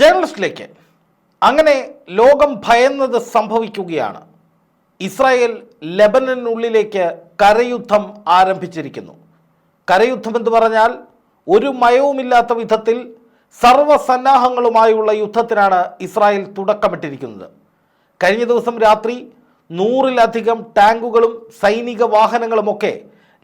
ജേർണലിസ്റ്റിലേക്ക്. അങ്ങനെ ലോകം ഭയന്നത് സംഭവിക്കുകയാണ്. ഇസ്രായേൽ ലെബനനുള്ളിലേക്ക് കരയുദ്ധം ആരംഭിച്ചിരിക്കുന്നു. കരയുദ്ധം എന്ന് പറഞ്ഞാൽ ഒരു മയവുമില്ലാത്ത വിധത്തിൽ സർവസന്നാഹങ്ങളുമായുള്ള യുദ്ധത്തിനാണ് ഇസ്രായേൽ തുടക്കമിട്ടിരിക്കുന്നത്. കഴിഞ്ഞ ദിവസം രാത്രി നൂറിലധികം ടാങ്കുകളും സൈനിക വാഹനങ്ങളുമൊക്കെ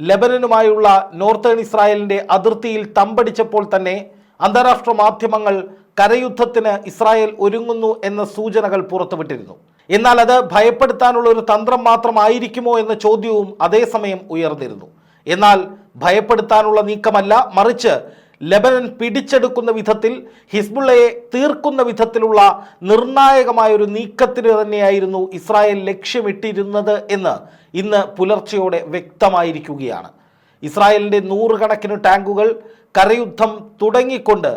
ലെബനനുമായുള്ള നോർത്തേൺ ഇസ്രായേലിന്റെ അതിർത്തിയിൽ തമ്പടിച്ചപ്പോൾ തന്നെ അന്താരാഷ്ട്ര മാധ്യമങ്ങൾ കരയുദ്ധത്തിന് ഇസ്രായേൽ ഒരുങ്ങുന്നു എന്ന സൂചനകൾ പുറത്തുവിട്ടിരുന്നു. എന്നാൽ അത് ഭയപ്പെടുത്താനുള്ള ഒരു തന്ത്രം മാത്രമായിരിക്കുമോ എന്ന ചോദ്യവും അതേസമയം ഉയർന്നിരുന്നു. എന്നാൽ ഭയപ്പെടുത്താനുള്ള നീക്കമല്ല മറിച്ച് ലബനൻ പിടിച്ചെടുക്കുന്ന വിധത്തിൽ ഹിസ്ബുള്ളയെ തീർക്കുന്ന വിധത്തിലുള്ള നിർണായകമായ ഒരു നീക്കത്തിന് തന്നെയായിരുന്നു ഇസ്രായേൽ ലക്ഷ്യമിട്ടിരുന്നത് എന്ന് ഇന്ന് പുലർച്ചയോടെ വ്യക്തമായിരിക്കുകയാണ്. ഇസ്രായേലിന്റെ നൂറുകണക്കിന് ടാങ്കുകൾ കരയുദ്ധം തുടങ്ങിക്കൊണ്ട്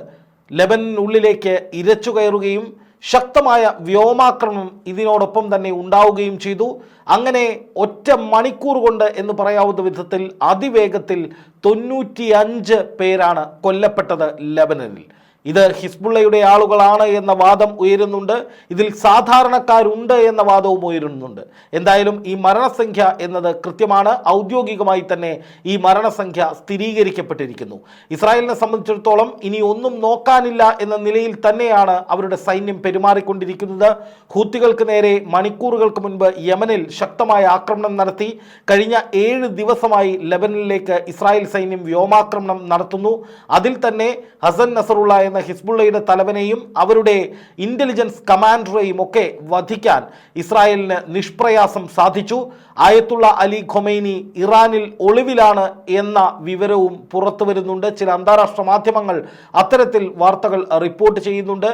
ലെബനുള്ളിലേക്ക് ഇരച്ചു കയറുകയും ശക്തമായ വ്യോമാക്രമണം ഇതിനോടൊപ്പം തന്നെ ഉണ്ടാവുകയും ചെയ്തു. അങ്ങനെ ഒറ്റ മണിക്കൂർ കൊണ്ട് എന്ന് പറയാവുന്ന വിധത്തിൽ അതിവേഗത്തിൽ തൊണ്ണൂറ്റിയഞ്ച് പേരാണ് കൊല്ലപ്പെട്ടത് ലെബനനിൽ. ഇത് ഹിസ്ബുള്ളയുടെ ആളുകളാണ് എന്ന വാദം ഉയരുന്നുണ്ട്. ഇതിൽ സാധാരണക്കാരുണ്ട് എന്ന വാദവും ഉയരുന്നുണ്ട്. എന്തായാലും ഈ മരണസംഖ്യ എന്നത് കൃത്യമാണ്. ഔദ്യോഗികമായി തന്നെ ഈ മരണസംഖ്യ സ്ഥിരീകരിക്കപ്പെട്ടിരിക്കുന്നു. ഇസ്രായേലിനെ സംബന്ധിച്ചിടത്തോളം ഇനി ഒന്നും നോക്കാനില്ല എന്ന നിലയിൽ തന്നെയാണ് അവരുടെ സൈന്യം പെരുമാറിക്കൊണ്ടിരിക്കുന്നത്. ഹൂത്തികൾക്ക് നേരെ മണിക്കൂറുകൾക്ക് മുൻപ് യമനിൽ ശക്തമായ ആക്രമണം നടത്തി. കഴിഞ്ഞ ഏഴ് ദിവസമായി ലെബനിലേക്ക് ഇസ്രായേൽ സൈന്യം വ്യോമാക്രമണം നടത്തുന്നു. അതിൽ തന്നെ ഹസൻ നസറുള്ള എന്ന ഹിസ്ബുള്ളയുടെ തലവനെയും അവരുടെ ഇന്റലിജൻസ് കമാൻഡറെയും ഒക്കെ വധിക്കാൻ ഇസ്രായേലിന് നിഷ്പ്രയാസം സാധിച്ചു. ആയത്തുള്ള അലി ഖൊമൈനി ഇറാനിൽ ഒളിവിലാണ് എന്ന വിവരവും പുറത്തു വരുന്നുണ്ട്. ചില അന്താരാഷ്ട്ര മാധ്യമങ്ങൾ അത്തരത്തിൽ വാർത്തകൾ റിപ്പോർട്ട് ചെയ്യുന്നുണ്ട്.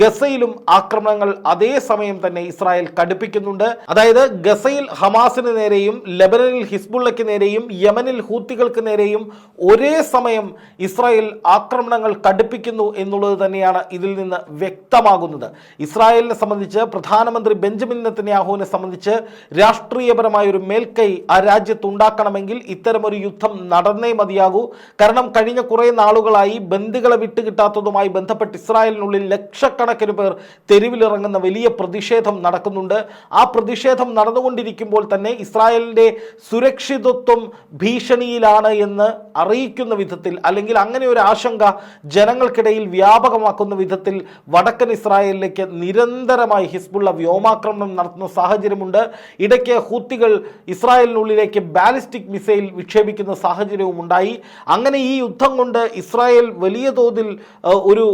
ഗസയിലും ആക്രമണങ്ങൾ അതേസമയം തന്നെ ഇസ്രായേൽ കടുപ്പിക്കുന്നുണ്ട്. അതായത് ഗസയിൽ ഹമാസിന് നേരെയും ലബനനിൽ ഹിസ്ബുള്ളയ്ക്ക് നേരെയും യമനിൽ ഹൂത്തികൾക്ക് നേരെയും ഒരേ സമയം ഇസ്രായേൽ ആക്രമണങ്ങൾ കടുപ്പിക്കുന്നു എന്നുള്ളത് തന്നെയാണ് ഇതിൽ നിന്ന് വ്യക്തമാകുന്നത്. ഇസ്രായേലിനെ സംബന്ധിച്ച് പ്രധാനമന്ത്രി ബെഞ്ചമിൻ നെത്തന്യാഹുവിനെ സംബന്ധിച്ച് രാഷ്ട്രീയപരമായ ഒരു മേൽക്കൈ ആ രാജ്യത്ത് ഉണ്ടാക്കണമെങ്കിൽ ഇത്തരമൊരു യുദ്ധം നടന്നേ മതിയാകൂ. കാരണം കഴിഞ്ഞ കുറേ നാളുകളായി ബന്ദികളെ വിട്ടുകിട്ടാത്തതുമായി ബന്ധപ്പെട്ട് ഇസ്രായേലിനുള്ളിൽ ലക്ഷക്കണക്കിന് പേർ തെരുവിലിറങ്ങുന്ന വലിയ പ്രതിഷേധം നടക്കുന്നുണ്ട്. ആ പ്രതിഷേധം നടന്നുകൊണ്ടിരിക്കുമ്പോൾ തന്നെ ഇസ്രായേലിന്റെ സുരക്ഷിതത്വം ഭീഷണിയിലാണ് എന്ന് അറിയിക്കുന്ന വിധത്തിൽ അല്ലെങ്കിൽ അങ്ങനെ ഒരു ആശങ്ക ജനങ്ങൾക്കിടയിൽ വ്യാപകമാക്കുന്ന വിധത്തിൽ വടക്കൻ ഇസ്രായേലിലേക്ക് നിരന്തരമായി ഹിസ്ബുള്ള വ്യോമാക്രമണം നടത്തുന്ന സാഹചര്യമുണ്ട്. ഇടയ്ക്ക് ഹൂത്തികൾ ഇസ്രായേലിനുള്ളിലേക്ക് ബാലിസ്റ്റിക് മിസൈൽ വിക്ഷേപിക്കുന്ന സാഹചര്യവും ഉണ്ടായി. അങ്ങനെ ഈ യുദ്ധം കൊണ്ട് ഇസ്രായേൽ വലിയ തോതിൽ ഒരു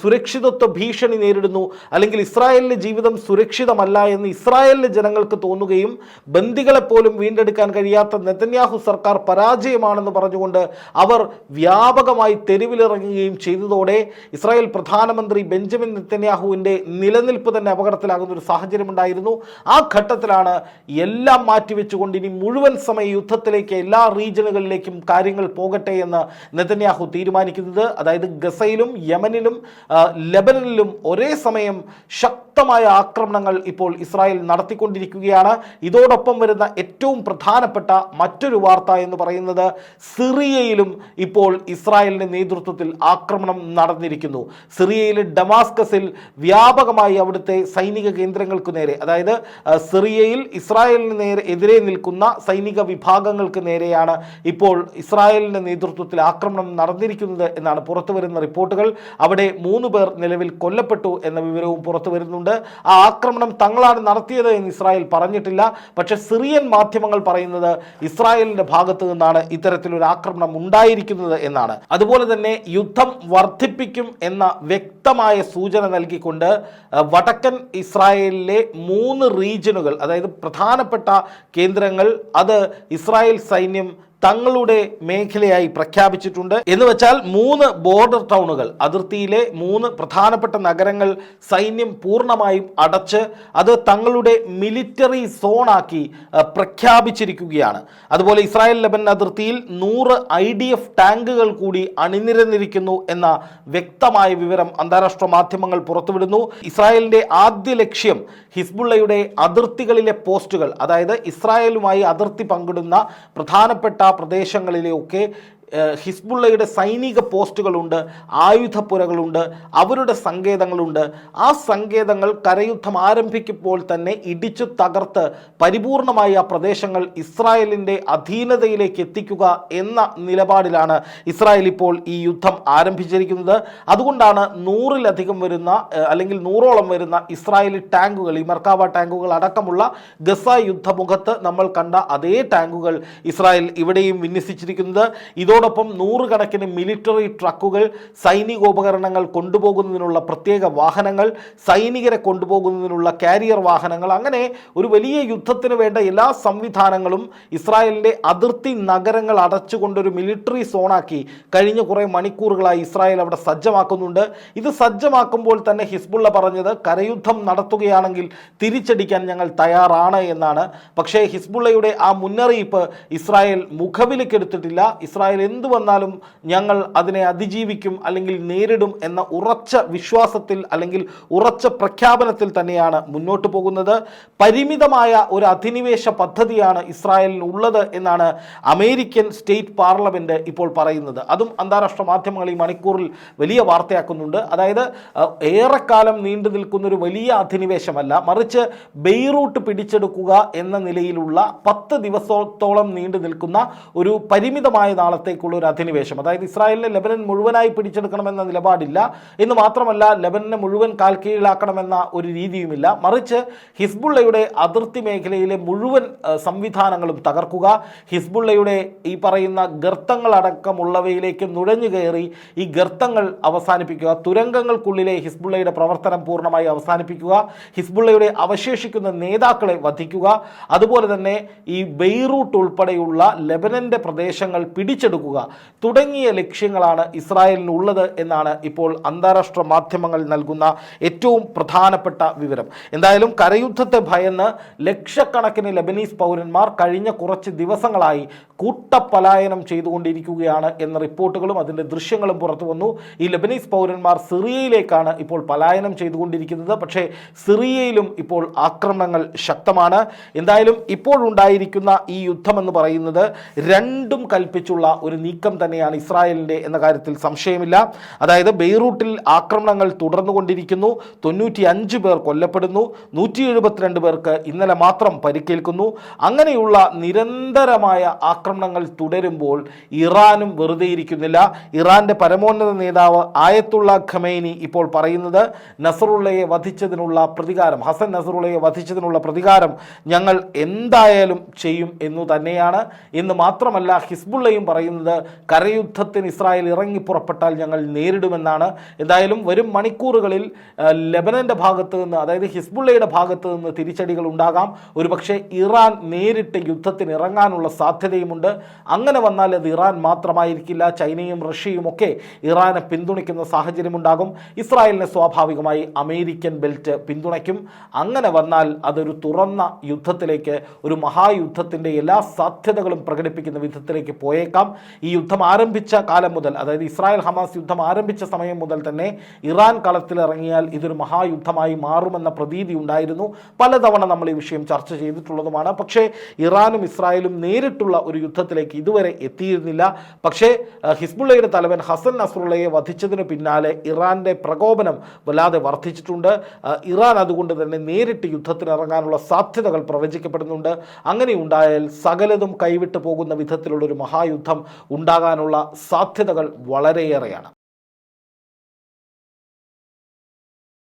സുരക്ഷിതത്വ ഭീഷണി നേരിടുന്നു. അല്ലെങ്കിൽ ഇസ്രായേലിന്റെ ജീവിതം സുരക്ഷിതമല്ല എന്ന് ഇസ്രായേലിലെ ജനങ്ങൾക്ക് തോന്നുകയും ബന്ദികളെ പോലും വീണ്ടെടുക്കാൻ കഴിയാത്ത നെതന്യാഹു സർക്കാർ പരാജയമാണെന്ന് പറഞ്ഞുകൊണ്ട് അവർ വ്യാപകമായി തെരുവിലിറങ്ങുകയും ചെയ്തതോടെ ഇസ്രായേൽ പ്രധാനമന്ത്രി ബെഞ്ചമിൻ നെത്തന്യാഹുവിന്റെ നിലനിൽപ്പ് തന്നെ അപകടത്തിലാകുന്ന ഒരു സാഹചര്യമുണ്ടായിരുന്നു. ആ ഘട്ടത്തിലാണ് എല്ലാം മാറ്റിവെച്ചുകൊണ്ട് ഇനി മുഴുവൻ സമയ യുദ്ധത്തിലേക്ക് എല്ലാ റീജിയനുകളിലേക്കും കാര്യങ്ങൾ പോകട്ടെ എന്ന് നെതന്യാഹു തീരുമാനിക്കുന്നത്. അതായത് ഗസയിലും യമനിലും ലെബനനിലും ഒരേ സമയം ശക്തമായ ആക്രമണങ്ങൾ ഇപ്പോൾ ഇസ്രായേൽ നടത്തിക്കൊണ്ടിരിക്കുകയാണ്. ഇതോടൊപ്പം വരുന്ന ഏറ്റവും പ്രധാനപ്പെട്ട മറ്റൊരു വാർത്ത എന്ന് പറയുന്നത് സിറിയയിലും ഇപ്പോൾ ഇസ്രായേലിന്റെ നേതൃത്വത്തിൽ ആക്രമണം നടന്നിരിക്കുന്നു. സിറിയയിലെ ഡമാസ്കസിൽ വ്യാപകമായി അവിടുത്തെ സൈനിക കേന്ദ്രങ്ങൾക്ക് നേരെ അതായത് സിറിയയിൽ ഇസ്രായേലിന് നേരെ എതിരെ നിൽക്കുന്ന സൈനിക വിഭാഗങ്ങൾക്ക് നേരെയാണ് ഇപ്പോൾ ഇസ്രായേലിന്റെ നേതൃത്വത്തിൽ ആക്രമണം നടന്നിരിക്കുന്നത് എന്നാണ് പുറത്തു വരുന്ന റിപ്പോർട്ടുകൾ. അവിടെ മൂന്ന് പേർ നിലവിൽ കൊല്ലപ്പെട്ടു എന്ന വിവരവും പുറത്തു ആ ആക്രമണം തങ്ങളാണ് നടത്തിയത് എന്ന് ഇസ്രായേൽ പറഞ്ഞിട്ടില്ല. പക്ഷെ സിറിയൻ മാധ്യമങ്ങൾ പറയുന്നത് ഇസ്രായേലിന്റെ ഭാഗത്തു നിന്നാണ് ഇത്തരത്തിലൊരു ആക്രമണം ഉണ്ടായിരിക്കുന്നത് എന്നാണ്. അതുപോലെ തന്നെ യുദ്ധം വർദ്ധിപ്പിക്കും എന്ന വ്യക്തമായ സൂചന നൽകിക്കൊണ്ട് വടക്കൻ ഇസ്രായേലിലെ മൂന്ന് റീജിയനുകൾ അതായത് പ്രധാനപ്പെട്ട കേന്ദ്രങ്ങൾ അത് ഇസ്രായേൽ സൈന്യം തങ്ങളുടെ മേഖലയായി പ്രഖ്യാപിച്ചിട്ടുണ്ട്. എന്ന് വെച്ചാൽ മൂന്ന് ബോർഡർ ടൗണുകൾ അതിർത്തിയിലെ മൂന്ന് പ്രധാനപ്പെട്ട നഗരങ്ങൾ സൈന്യം പൂർണമായും അടച്ച് അത് തങ്ങളുടെ മിലിറ്ററി സോണാക്കി പ്രഖ്യാപിച്ചിരിക്കുകയാണ്. അതുപോലെ ഇസ്രായേൽ ലെബൻ അതിർത്തിയിൽ നൂറ് ഐ ഡി എഫ് ടാങ്കുകൾ കൂടി അണിനിരന്നിരിക്കുന്നു എന്ന വ്യക്തമായ വിവരം അന്താരാഷ്ട്ര മാധ്യമങ്ങൾ പുറത്തുവിടുന്നു. ഇസ്രായേലിന്റെ ആദ്യ ലക്ഷ്യം ഹിസ്ബുള്ളയുടെ അതിർത്തികളിലെ പോസ്റ്റുകൾ അതായത് ഇസ്രായേലുമായി അതിർത്തി പങ്കിടുന്ന പ്രധാനപ്പെട്ട പ്രദേശങ്ങളിലെയൊക്കെ ഹിസ്ബുള്ളയുടെ സൈനിക പോസ്റ്റുകളുണ്ട് ആയുധപ്പുരകളുണ്ട് അവരുടെ സങ്കേതങ്ങളുണ്ട്. ആ സങ്കേതങ്ങൾ കരയുദ്ധം ആരംഭിക്കുമ്പോൾ തന്നെ ഇടിച്ചു തകർത്ത് പരിപൂർണമായി ആ പ്രദേശങ്ങൾ ഇസ്രായേലിന്റെ അധീനതയിലേക്ക് എത്തിക്കുക എന്ന നിലപാടിലാണ് ഇസ്രായേൽ ഇപ്പോൾ ഈ യുദ്ധം ആരംഭിച്ചിരിക്കുന്നത്. അതുകൊണ്ടാണ് നൂറിലധികം വരുന്ന അല്ലെങ്കിൽ നൂറോളം വരുന്ന ഇസ്രായേലി ടാങ്കുകൾ ഈ മർക്കാവ ടാങ്കുകൾ അടക്കമുള്ള ഗസ യുദ്ധമുഖത്ത് നമ്മൾ കണ്ട അതേ ടാങ്കുകൾ ഇസ്രായേൽ ഇവിടെയും വിന്യസിച്ചിരിക്കുന്നത്. ഇതോടൊപ്പം നൂറുകണക്കിന് മിലിറ്ററി ട്രക്കുകൾ സൈനികോപകരണങ്ങൾ കൊണ്ടുപോകുന്നതിനുള്ള പ്രത്യേക വാഹനങ്ങൾ സൈനികരെ കൊണ്ടുപോകുന്നതിനുള്ള കാരിയർ വാഹനങ്ങൾ അങ്ങനെ ഒരു വലിയ യുദ്ധത്തിന് വേണ്ട എല്ലാ സംവിധാനങ്ങളും ഇസ്രായേലിന്റെ അതിർത്തി നഗരങ്ങൾ അടച്ചുകൊണ്ടൊരു മിലിറ്ററി സോണാക്കി കഴിഞ്ഞ കുറേ മണിക്കൂറുകളായി ഇസ്രായേൽ അവിടെ സജ്ജമാക്കുന്നുണ്ട്. ഇത് സജ്ജമാക്കുമ്പോൾ തന്നെ ഹിസ്ബുള്ള പറഞ്ഞത് കരയുദ്ധം നടത്തുകയാണെങ്കിൽ തിരിച്ചടിക്കാൻ ഞങ്ങൾ തയ്യാറാണ് എന്നാണ്. പക്ഷേ ഹിസ്ബുള്ളയുടെ ആ മുന്നറിയിപ്പ് ഇസ്രായേൽ മുഖവിലേക്കെടുത്തിട്ടില്ല. ഇസ്രായേൽ എന്തു വന്നാലും ഞങ്ങൾ അതിനെ അതിജീവിക്കും അല്ലെങ്കിൽ നേരിടും എന്ന ഉറച്ച വിശ്വാസത്തിൽ അല്ലെങ്കിൽ ഉറച്ച പ്രഖ്യാപനത്തിൽ തന്നെയാണ് മുന്നോട്ട് പോകുന്നത്. പരിമിതമായ ഒരു അധിനിവേശ പദ്ധതിയാണ് ഇസ്രായേലിന് ഉള്ളത് എന്നാണ് അമേരിക്കൻ സ്റ്റേറ്റ് പാർലമെന്റ് ഇപ്പോൾ പറയുന്നത്. അതും അന്താരാഷ്ട്ര മാധ്യമങ്ങൾ ഈ മണിക്കൂറിൽ വലിയ വാർത്തയാക്കുന്നുണ്ട്. അതായത് ഏറെക്കാലം നീണ്ടു നിൽക്കുന്ന ഒരു വലിയ അധിനിവേശമല്ല. മറിച്ച് ബെയ്റൂട്ട് പിടിച്ചെടുക്കുക എന്ന നിലയിലുള്ള പത്ത് ദിവസത്തോളം നീണ്ടു നിൽക്കുന്ന ഒരു പരിമിതമായ നാളത്തേക്കുള്ള ഒരു അധിനിവേശം. അതായത് ഇസ്രായേലിനെ ലെബനൻ മുഴുവനായി പിടിച്ചെടുക്കണമെന്ന നിലപാടില്ല. എന്ന് മാത്രമല്ല ലെബനനെ മുഴുവൻ കാൽ കീഴിലാക്കണമെന്ന ഒരു രീതിയുമില്ല. മറിച്ച് ഹിസ്ബുള്ളയുടെ അതിർത്തി മേഖലയിലെ മുഴുവൻ സംവിധാനങ്ങളും തകർക്കുക ഹിസ്ബുള്ളയുടെ ഈ പറയുന്ന ഗർത്തങ്ങളടക്കമുള്ളവയിലേക്ക് നുഴഞ്ഞു കയറി ഈ ഗർത്തങ്ങൾ അവസാനിപ്പിക്കുക തുരങ്കങ്ങൾക്കുള്ളിലെ ഹിസ്ബുള്ളയുടെ പ്രവർത്തനം പൂർണമായി അവസാനിപ്പിക്കുക ഹിസ്ബുള്ളയുടെ അവശേഷിക്കുന്ന നേതാക്കളെ വധിക്കുക. അതുപോലെ തന്നെ ഈ ബെയ്റൂട്ട് ഉൾപ്പെടെയുള്ള ലെബനന്റെ പ്രദേശങ്ങൾ പിടിച്ചെടുക്കുക. തുടങ്ങിയ ലക്ഷ്യങ്ങളാണ് ഇസ്രായേലിനുള്ളത് എന്നാണ് ഇപ്പോൾ അന്താരാഷ്ട്ര മാധ്യമങ്ങൾ നൽകുന്ന ഏറ്റവും പ്രധാനപ്പെട്ട വിവരം. എന്തായാലും കരയുദ്ധത്തെ ഭയന്ന് ലക്ഷക്കണക്കിന് ലബനീസ് പൗരന്മാർ കഴിഞ്ഞ കുറച്ച് ദിവസങ്ങളായി കൂട്ടപലായനം ചെയ്തുകൊണ്ടിരിക്കുകയാണ് എന്ന റിപ്പോർട്ടുകളും അതിന്റെ ദൃശ്യങ്ങളും പുറത്തു വന്നു. ഈ ലബനീസ് പൗരന്മാർ സിറിയയിലേക്കാണ് ഇപ്പോൾ പലായനം ചെയ്തുകൊണ്ടിരിക്കുന്നത്. പക്ഷേ സിറിയയിലും ഇപ്പോൾ ആക്രമണങ്ങൾ ശക്തമാണ്. എന്തായാലും ഇപ്പോഴുണ്ടായിരിക്കുന്ന ഈ യുദ്ധമെന്ന് പറയുന്നത് രണ്ടും കൽപ്പിച്ചുള്ള ഒരു നീക്കം തന്നെയാണ് ഇസ്രായേലിന്റെ എന്ന കാര്യത്തിൽ സംശയമില്ല. അതായത് ബെയ്റൂട്ടിൽ ആക്രമണങ്ങൾ തുടർന്നുകൊണ്ടിരിക്കുന്നു. തൊണ്ണൂറ്റി അഞ്ച് പേർ കൊല്ലപ്പെടുന്നു. നൂറ്റി എഴുപത്തിരണ്ട് പേർക്ക് ഇന്നലെ മാത്രം പരിക്കേൽക്കുന്നു. അങ്ങനെയുള്ള നിരന്തരമായ ആക്രമണങ്ങൾ തുടരുമ്പോൾ ഇറാനും വെറുതെ ഇരിക്കുന്നില്ല. ഇറാന്റെ പരമോന്നത നേതാവ് ആയത്തുള്ള ഖമേനി ഇപ്പോൾ പറയുന്നത് നസറുള്ളയെ വധിച്ചതിനുള്ള പ്രതികാരം ഹസൻ നസറുള്ളയെ വധിച്ചതിനുള്ള പ്രതികാരം ഞങ്ങൾ എന്തായാലും ചെയ്യും എന്നു തന്നെയാണ്. എന്ന് മാത്രമല്ല ഹിസ്ബുള്ളയും പറയുന്നത് കരയുദ്ധത്തിന് ഇസ്രായേൽ ഇറങ്ങി പുറപ്പെട്ടാൽ ഞങ്ങൾ നേരിടുമെന്നാണ്. എന്തായാലും വരും മണിക്കൂറുകളിൽ ലെബനന്റെ ഭാഗത്ത് നിന്ന് അതായത് ഹിസ്ബുള്ളയുടെ ഭാഗത്ത് നിന്ന് തിരിച്ചടികൾ ഉണ്ടാകാം. ഒരുപക്ഷെ ഇറാൻ നേരിട്ട് യുദ്ധത്തിന് ഇറങ്ങാനുള്ള സാധ്യതയുമുണ്ട്. അങ്ങനെ വന്നാൽ അത് ഇറാൻ മാത്രമായിരിക്കില്ല ചൈനയും റഷ്യയും ഒക്കെ ഇറാനെ പിന്തുണയ്ക്കുന്ന സാഹചര്യമുണ്ടാകും. ഇസ്രായേലിനെ സ്വാഭാവികമായി അമേരിക്കൻ ബെൽറ്റ് പിന്തുണയ്ക്കും. അങ്ങനെ വന്നാൽ അതൊരു തുറന്ന യുദ്ധത്തിലേക്ക് ഒരു മഹായുദ്ധത്തിന്റെ എല്ലാ സാധ്യതകളും പ്രകടിപ്പിക്കുന്ന വിധത്തിലേക്ക് പോയേക്കാം. ഈ യുദ്ധം ആരംഭിച്ച കാലം മുതൽ അതായത് ഇസ്രായേൽ ഹമാസ് യുദ്ധം ആരംഭിച്ച സമയം മുതൽ തന്നെ ഇറാൻ കളത്തിലിറങ്ങിയാൽ ഇതൊരു മഹായുദ്ധമായി മാറുമെന്ന പ്രതീതി ഉണ്ടായിരുന്നു. പലതവണ നമ്മൾ ഈ വിഷയം ചർച്ച ചെയ്തിട്ടുള്ളതുമാണ്. പക്ഷേ ഇറാനും ഇസ്രായേലും നേരിട്ടുള്ള ഒരു യുദ്ധത്തിലേക്ക് ഇതുവരെ എത്തിയിരുന്നില്ല. പക്ഷേ ഹിസ്ബുള്ളയുടെ തലവൻ ഹസൻ നസ്രുള്ളയെ വധിച്ചതിന് പിന്നാലെ ഇറാന്റെ പ്രകോപനം വല്ലാതെ വർദ്ധിച്ചിട്ടുണ്ട്. ഇറാൻ അതുകൊണ്ട് തന്നെ നേരിട്ട് യുദ്ധത്തിനിറങ്ങാനുള്ള സാധ്യതകൾ പ്രവചിക്കപ്പെടുന്നുണ്ട്. അങ്ങനെ ഉണ്ടായാൽ സകലതും കൈവിട്ടു പോകുന്ന വിധത്തിലുള്ളൊരു മഹായുദ്ധം ഉണ്ടാകാനുള്ള സാധ്യതകൾ വളരെയേറെയാണ്.